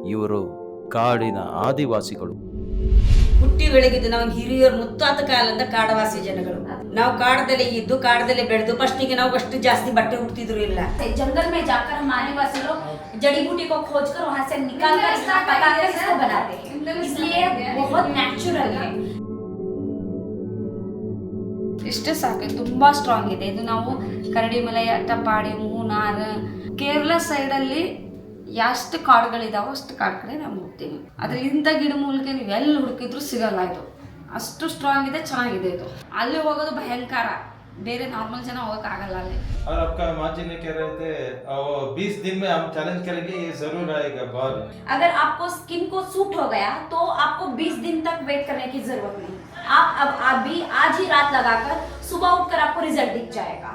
ಇವರು ಕಾಡಿನ ಆದಿವಾಸಿಗಳು ಹುಟ್ಟಿ ಬೆಳಗಿದ್ದು ನಾವು ಹಿರಿಯರು ಮುತ್ತಾತ ಕಾಲದ ಕಾಡವಾಸಿ ಜನಗಳು ನಾವು ಕಾಡದಲ್ಲೇ ಇದ್ದು ಕಾಡದಲ್ಲೇ ಬೆಳೆದು ಫಸ್ಟಿಗೆ ನಾವು ಅಷ್ಟು ಜಾಸ್ತಿ ಬಟ್ಟೆ ಹುಡ್ತಿದ್ರು ಇಲ್ಲ जंगल में जाकर हम आदिवासी लोग जड़ी बूटी को खोजकर वहाँ से निकाल कर इसको पकाकर इसको बनाते हैं इसलिए बहुत नेचुरल है ಇಷ್ಟೇ ಸಾಕು ತುಂಬ ಸ್ಟ್ರಾಂಗ್ ಇದೆ ಇದು ನಾವು ಕರಡಿಮಲೆ ಅಟ್ಟಪಾಡಿ ಮೂನಾರ್ ಕೇರಳ ಸೈಡಲ್ಲಿ ಎಷ್ಟು ಕಾಡುಗಳಿದಾವೋ ಅಷ್ಟು ಕಾಡು ಕಡೆ ನಾವು ಹೋಗ್ತೀವಿ ಆದ್ರೆ ಇಂಥ ಗಿಡ ಮೂಲಕ ನೀವು ಎಲ್ಲಿ ಹುಡುಕಿದ್ರು ಸಿಗಲ್ಲ ಇದು ಅಷ್ಟು ಸ್ಟ್ರಾಂಗ್ ಇದೆ ಚೆನ್ನಾಗಿದೆ ಇದು ಅಲ್ಲಿ ಹೋಗೋದು ಭಯಂಕರ ಬೇರೆ ನಾರ್ಮಲ್ ಜನ ಹೋಗೋಕ್ಕಾಗಲ್ಲ ಅಲ್ಲಿ और आपका माँ जी ने कह रहे थे वो बीस दिन में हम चैलेंज करेंगे ये जरूर आएगा बहुत अगर आपको स्किन को सूट हो गया तो आपको 20 दिन तक वेट करने की जरूरत नहीं आप अब अभी आज ही रात लगाकर सुबह उठकर आपको रिजल्ट दिख जाएगा